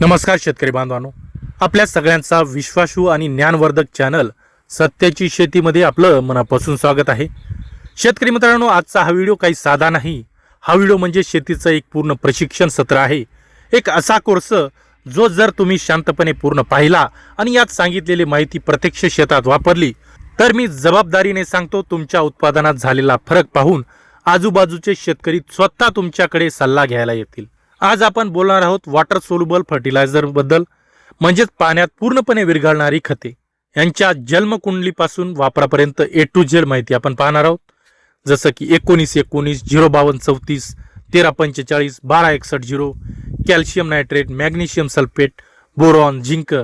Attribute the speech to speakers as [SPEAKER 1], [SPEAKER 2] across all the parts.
[SPEAKER 1] नमस्कार शेतकरी बांधवांनो. आपल्या सगळ्यांचा विश्वासू आणि ज्ञानवर्धक चॅनल सत्याची शेतीमध्ये आपलं मनापासून स्वागत आहे. शेतकरी मित्रांनो आजचा हा व्हिडिओ काही साधा नाही. हा व्हिडिओ म्हणजे शेतीचं एक पूर्ण प्रशिक्षण सत्र आहे. एक असा कोर्स जो जर तुम्ही शांतपणे पूर्ण पाहिला आणि यात सांगितलेली माहिती प्रत्यक्ष शेतात वापरली तर मी जबाबदारीने सांगतो तुमच्या उत्पादनात झालेला फरक पाहून आजूबाजूचे शेतकरी स्वतः तुमच्याकडे सल्ला घ्यायला येतील. आज आपण बोलणार आहोत वॉटर सोल्युबल फर्टिलायझरबद्दल म्हणजेच पाण्यात पूर्णपणे विरघळणारी खते. यांच्या जन्मकुंडलीपासून वापरापर्यंत ए टू झेड माहिती आपण पाहणार आहोत. जसं की एकोणीस एकोणीस झिरो बावन्न चौतीस तेरा पंचेचाळीस बारा एकसष्ट zero calcium nitrate magnesium sulphate boron zinc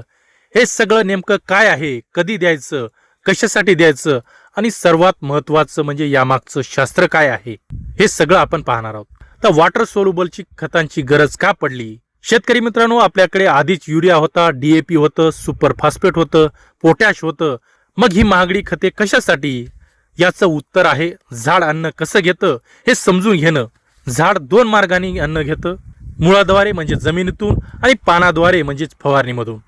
[SPEAKER 1] हे सगळं नेमकं काय आहे कधी द्यायचं कशासाठी द्यायचं आणि सर्वात महत्वाचं म्हणजे यामागचं शास्त्र काय आहे हे सगळं आपण पाहणार आहोत. तर वॉटर सोल्युबलची खतांची गरज का पडली? शेतकरी मित्रांनो आपल्याकडे आधीच युरिया होता डीएपी होतं सुपर फॉस्फेट होतं पोटॅश होतं. मग ही महागडी खते कशासाठी? याचं उत्तर आहे झाड अन्न कसं घेतं? हे समजून घेणं. झाड दोन मार्गाने अन्न घेतं. मुळाद्वारे म्हणजे जमिनीतून आणि पानाद्वारे म्हणजेच फवारणीमधून.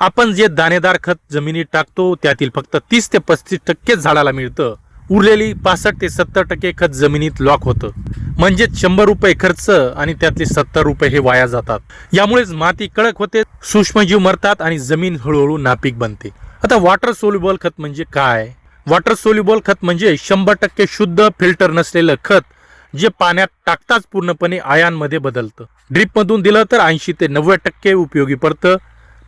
[SPEAKER 1] आपण जे दाणेदार खत जमिनीत टाकतो त्यातील फक्त तीस ते पस्तीस टक्के झाडाला मिळतं. उरलेली पासष्ट ते सत्तर टक्के खत जमिनीत लॉक होतं. म्हणजेच शंभर रुपये खर्च आणि त्यातले सत्तर रुपये हे वाया जातात. यामुळेच माती कडक होते सूक्ष्मजीव मरतात आणि जमीन हळूहळू नापीक बनते. आता वॉटर सोल्युबल खत म्हणजे काय? वॉटर सोल्युबल खत म्हणजे शंभर टक्के शुद्ध फिल्टर नसलेलं खत जे पाण्यात टाकताच पूर्णपणे आयांमध्ये बदलतं. ड्रीपमधून दिलं तर ऐंशी ते नव्वद टक्के उपयोगी पडतं.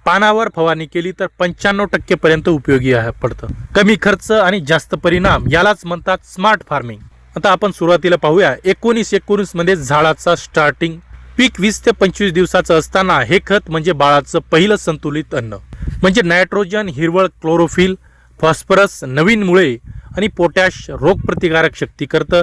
[SPEAKER 1] पानावर फवारणी केली तर पंच्याण्णव टक्के पर्यंत उपयोगी पडतं. कमी खर्च आणि जास्त परिणाम यालाच म्हणतात स्मार्ट फार्मिंग आता आपण सुरुवातीला पाहूया. एकोणीस एकोणीसमध्ये झाडाचा स्टार्टिंग पीक वीस ते पंचवीस दिवसाचं असताना हे खत म्हणजे बाळाचं पहिलं संतुलित अन्न. म्हणजे नायट्रोजन हिरवळ क्लोरोफिल फॉस्फरस नवीन मुळे आणि पोटॅश रोगप्रतिकारक शक्ती करतं.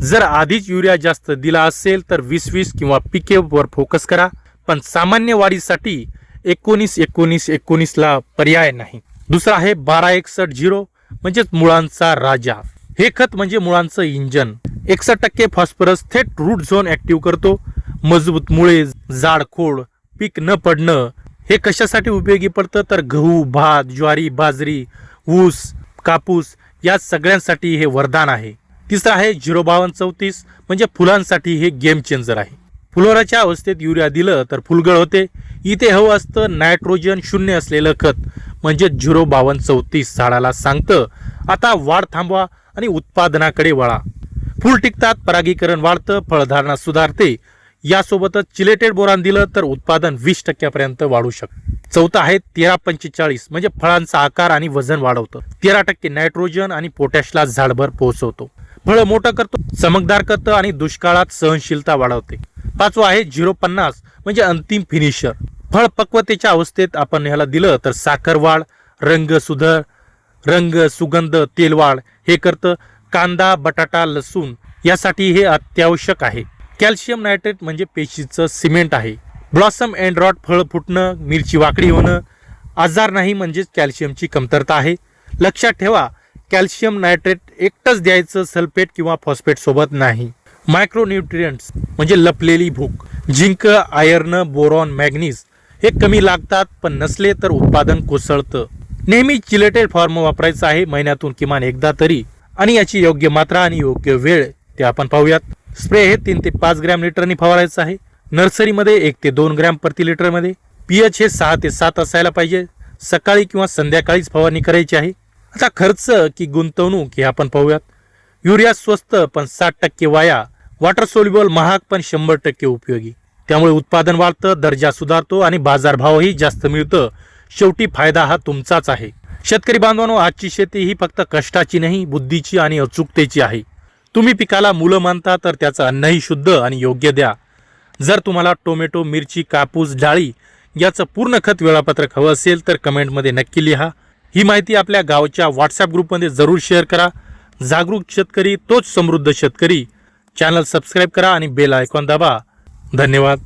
[SPEAKER 1] जर आधीच युरिया जास्त दिला असेल तर वीस वीस किंवा पिकेवर फोकस करा. पण सामान्य वाढीसाठी एकोणीस एकोणीस एकोणीसला पर्याय नाही. दुसरा आहे बारा एकसष्ट झिरो म्हणजेच मुळांचा राजा. हे खत म्हणजे मुळांचं इंजन. एकसष्ट टक्के फॉस्फरस थेट रूट झोन ऍक्टिव्ह करतो. मजबूत मुळे जाड खोड पीक न पडणं हे कशासाठी उपयोगी पडतं? तर गहू भात ज्वारी बाजरी ऊस कापूस या सगळ्यांसाठी हे वरदान आहे. तिसरं आहे झिरो बावन्न चौतीस म्हणजे फुलांसाठी हे गेम चेंजर आहे. फुलोराच्या अवस्थेत युरिया दिलं तर फुलगळ होते. इथे हवं असतं नायट्रोजन शून्य असलेलं खत. म्हणजे झिरो बावन्न चौतीस झाडाला सांगतं. आता वाढ थांबवा आणि उत्पादनाकडे वळा. फुल टिकतात परागीकरण वाढतं फळधारणा सुधारते. यासोबतच चिलेटेड बोरान दिलं तर उत्पादन वीस टक्क्यापर्यंत वाढू शकतं चौथा आहे तेरा पंचेचाळीस. म्हणजे फळांचा आकार आणि वजन वाढवतं. तेरा टक्के नायट्रोजन आणि पोटॅशला झाडभर पोहोचवतो. फळं मोठं करतो चमकदार करतं आणि दुष्काळात सहनशीलता वाढवते. पाचवा आहे झिरो पन्नास म्हणजे अंतिम फिनिशर फळ पक्वतेच्या अवस्थेत आपण ह्याला दिलं तर साखरवाळ रंग सुधर रंग सुगंध तेलवाढ हे करतं कांदा बटाटा लसूण यासाठी हे अत्यावश्यक आहे. कॅल्शियम नायट्रेट म्हणजे पेशीचं सिमेंट आहे. ब्लॉसम अँड रॉट फळ फुटणं मिरची वाकडी होणं आजार नाही म्हणजेच कॅल्शियमची कमतरता आहे. लक्षात ठेवा कॅल्शियम नायट्रेट एकटंच द्यायचं सल्फेट किंवा फॉस्फेट सोबत नाही. मायक्रोन्युट्रियंट्स म्हणजे लपलेली भूक झिंक आयर्न बोरॉन मॅग्नीज हे कमी लागतात पण नसले तर उत्पादन कोसळतं. नेहमी चिलेटेड फॉर्म वापरायचा आहे महिन्यातून किमान एकदा तरी आणि याची योग्य मात्रा आणि योग्य वेळ ते आपण पाहूयात. स्प्रे हे तीन ते पाच ग्रॅम लिटरनी फवारायचं आहे. नर्सरीमध्ये एक ते दोन ग्रॅम प्रति लिटरमध्ये. पीएच हे सहा ते सात असायला पाहिजे. सकाळी किंवा संध्याकाळीच फवारणी करायची आहे. आता खर्च की गुंतवणूक हे आपण पाहूयात. युरिया स्वस्त पण साठ टक्के वाया. वॉटर सोल्युबल महाग पण शंभर टक्के उपयोगी. त्यामुळे उत्पादन वाढतं दर्जा सुधारतो आणि बाजारभावही जास्त मिळतं. शेवटी फायदा हा तुमचाच आहे. शेतकरी बांधवांनो आजची शेती ही फक्त कष्टाची नाही बुद्धीची आणि अचूकतेची आहे. तुम्ही पिकाला मुलं मानता तर त्याचं अन्नही शुद्ध आणि योग्य द्या. जर तुम्हाला टोमॅटो मिरची कापूस डाळी याचं पूर्ण खत वेळापत्रक हवं असेल तर कमेंटमध्ये नक्की लिहा. ही माहिती आपल्या गावच्या व्हॉट्सअप ग्रुपमध्ये जरूर शेअर करा. जागरूक शेतकरी तोच समृद्ध शेतकरी. चॅनल सबस्क्राईब करा आणि बेल आयकॉन दाबा. धन्यवाद.